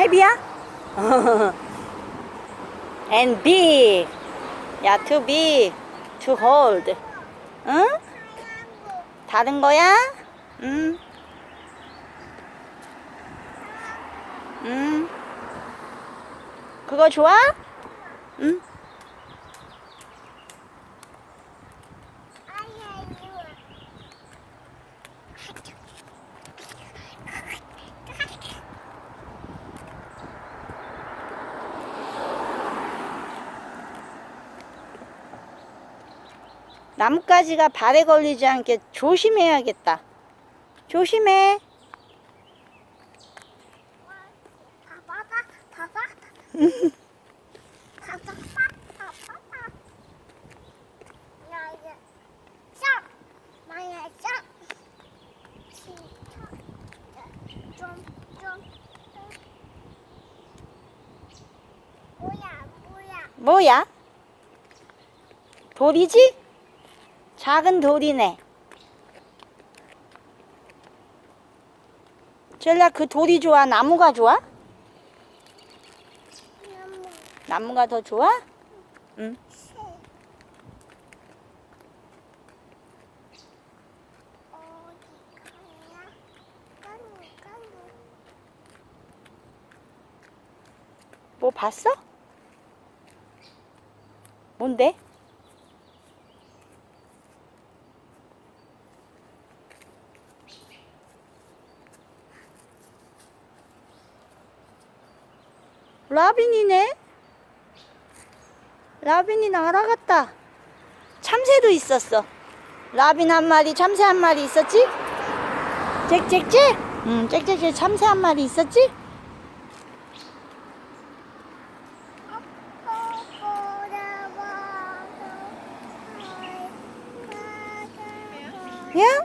헤비야? and big. 야, too big. to hold. 응? 다른 거야? 응. 응. 그거 좋아? 나뭇가지가 발에 걸리지 않게 조심해야겠다. 조심해. 뭐야. 뭐야? 돌이지? 작은 돌이네. 젤라 그 돌이 좋아? 나무가 좋아? 너무 나무가 더 좋아? 응. 뭐 봤어? 뭔데? 라빈이네? 라빈이 날아갔다. 참새도 있었어. 라빈 한 마리, 참새 한 마리 있었지? 짹짹짹? 응, 짹짹짹 참새 한 마리 있었지? 야?